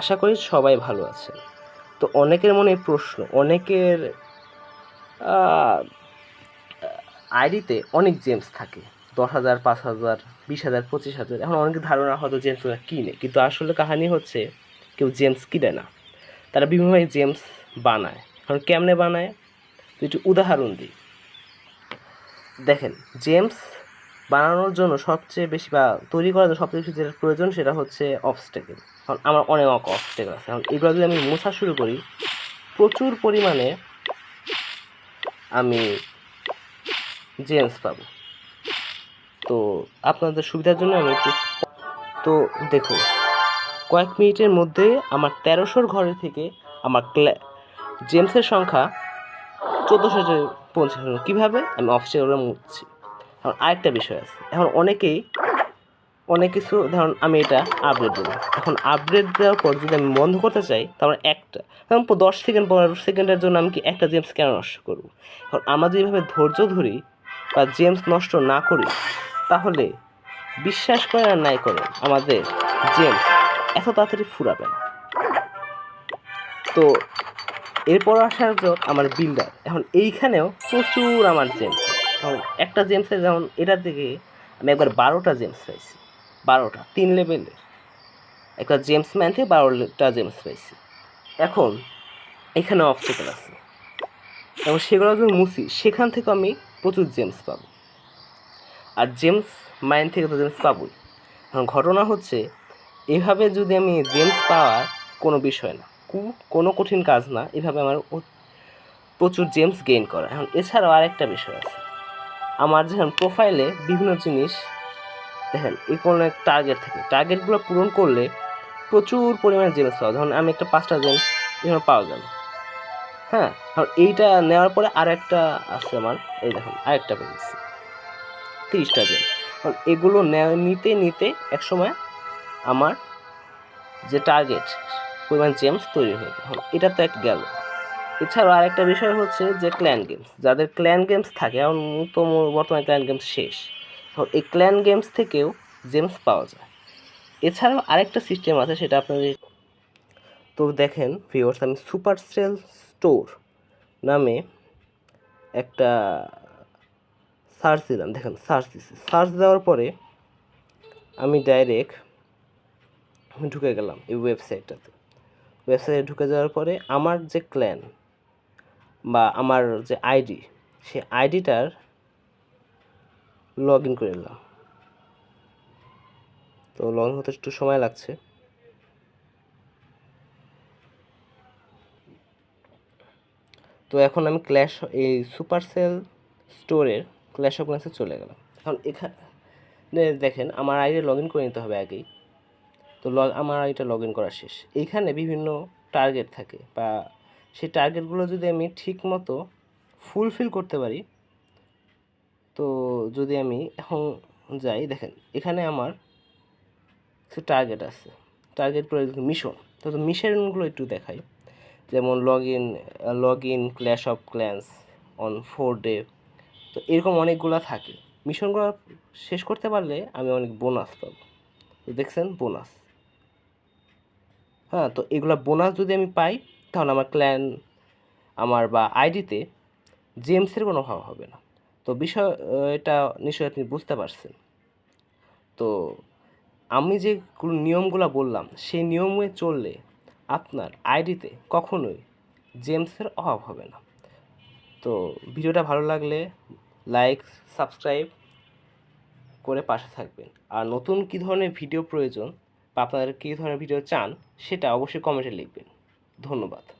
আশা করি সবাই ভালো আছে। তো অনেকের মনে প্রশ্ন, অনেকের আইডিতে অনেক জেমস থাকে। দশ হাজার, পাঁচ হাজার, বিশ হাজার, পঁচিশ হাজার, এখন অনেকের ধারণা হয়তো জেমসগুলো কিনে, কিন্তু আসলে কাহিনী হচ্ছে কেউ জেমস কিনে না। তারা বিভিন্নভাবে জেমস বানায়। এখন কেমনে বানায়? একটু উদাহরণ দিই। দেখেন জেমস বানানোর জন্য সবচেয়ে বেশি বা তৈরি করার জন্য সবচেয়ে বেশি যেটা প্রয়োজন সেটা হচ্ছে অবস্টেকেল কারণ আমার অনেক অবস্টেকেল আছে। এখন এগুলো যদি আমি মোছা শুরু করি, প্রচুর পরিমাণে আমি জেমস পাবো। তো আপনাদের সুবিধার জন্য আমি একটু তো দেখুন, কয়েক মিনিটের মধ্যে আমার তেরোশোর ঘরে থেকে আমার জেমসের সংখ্যা চোদ্দোশো পৌঁছে কীভাবে? আমি অবস্টেকলগুলো মুছছি। এখন আরেকটা বিষয় আছে। এখন অনেকেই, অনেক কিছু, ধরুন আমি এটা আপডেট দেবো এখন আপডেট দেওয়ার পর যদি আমি বন্ধ করতে চাই, তাহলে একটা প- দশ সেকেন্ড পনেরো সেকেন্ডের জন্য আমি কি একটা জেমস কেন নষ্ট করব? এখন আমরা যেভাবে ধৈর্য ধরি বা জেমস নষ্ট না করি, তাহলে বিশ্বাস করে আর নাই করে আমাদের জেমস এত তাড়াতাড়ি ফুরাবে না। তো এরপর আসার যাক আমার বিল্ডার এখন এইখানেও প্রচুর আমার জেমস এখন একটা জেমসের যেমন এটার দিকে আমি একবার বারোটা জেমস পাইছি। বারোটা, তিন লেভেলে একটা জেমস ম্যান থেকে বারোটা জেমস পাইছি। এখন এখানে অবস্টেকেল আছে। এবং সেগুলো যদি মুছি, সেখান থেকে আমি প্রচুর জেমস পাব। আর জেমস মাইন থেকে তো জেমস পাবোই। এখন ঘটনা হচ্ছে, এভাবে যদি আমি জেমস পাওয়ার কোনো বিষয় না কোনো কঠিন কাজ না, এভাবে আমার প্রচুর জেমস গেইন করা। এখন এছাড়াও আরেকটা বিষয় আছে। আমার যখন প্রোফাইলে বিভিন্ন জিনিস, দেখেন, এই কোনো এক টার্গেট থাকে। টার্গেটগুলো পূরণ করলে প্রচুর পরিমাণে জেমস পাওয়া যায়। আমি একটা পাঁচটা জেমস এখানে পাওয়া গেল। হ্যাঁ আর এইটা নেওয়ার পরে আর একটা আছে আমার। এই দেখুন, আরেকটা পেয়েছি তিরিশটা জেম কারণ এগুলো নিতে নিতে একসময় আমার যে টার্গেট পরিমাণ জেমস তৈরি হয়ে এখন এটা তো এক গেল। এছাড়াও আরেকটা বিষয় হচ্ছে যে ক্ল্যান গেমস যাদের ক্ল্যান গেমস থাকে, এখন তো বর্তমানে ক্ল্যান গেমস শেষ, এখন এই ক্ল্যান গেমস থেকেও জেমস পাওয়া যায়। এছাড়াও আরেকটা সিস্টেম আছে, সেটা আপনাদের তো দেখেন ভিওর্স আমি সুপার সেল স্টোর নামে একটা সার্চ দিলাম। দেখেন সার্চ দিচ্ছি সার্চ দেওয়ার পরে আমি ডাইরেক্ট ঢুকে গেলাম এই ওয়েবসাইটটাতে ওয়েবসাইটে ঢুকে যাওয়ার পরে আমার যে ক্ল্যান বা আমার যে আইডি, সেই আইডিটার লগ ইন করে নিলাম। তো লগ ইন হতে একটু সময় লাগছে। তো এখন আমি ক্ল্যাশ এই সুপারসেল স্টোরের ক্ল্যাশ অফ ক্লাসে চলে গেলাম। এখন এখানে দেখেন, আমার আইডি লগ ইন করে নিতে হবে আগেই। তো লগ আমার আইডিটা লগ ইন করা শেষ। এইখানে বিভিন্ন টার্গেট থাকে বা সেই টার্গেটগুলো যদি আমি ঠিক মতো ফুলফিল করতে পারি, তো যদি আমি এখন যাই, দেখেন এখানে আমার কিছু টার্গেট আছে। টার্গেট করে মিশন তো মিশনগুলো একটু দেখাই। যেমন log in log in clash of clans on four day তো এরকম অনেকগুলো থাকে। মিশনগুলো শেষ করতে পারলে আমি অনেক বোনাস পাবো। দেখছেন বোনাস হ্যাঁ তো এগুলো বোনাস যদি আমি পাই তাহলে আমার ক্ল্যান আমার বা আইডিতে জেমসের কোনো অভাব হবে না। তো বিষয়, এটা নিশ্চয়ই আপনি বুঝতে পারছেন। তো আমি যে নিয়মগুলো বললাম, সেই নিয়মে চললে আপনার আইডিতে কখনোই জেমসের অভাব হবে না। তো ভিডিওটা ভালো লাগলে লাইক সাবস্ক্রাইব করে পাশে থাকবেন। আর নতুন কী ধরনের ভিডিও প্রয়োজন বা আপনাদের কী ধরনের ভিডিও চান, সেটা অবশ্যই কমেন্টে লিখবেন। ধন্যবাদ।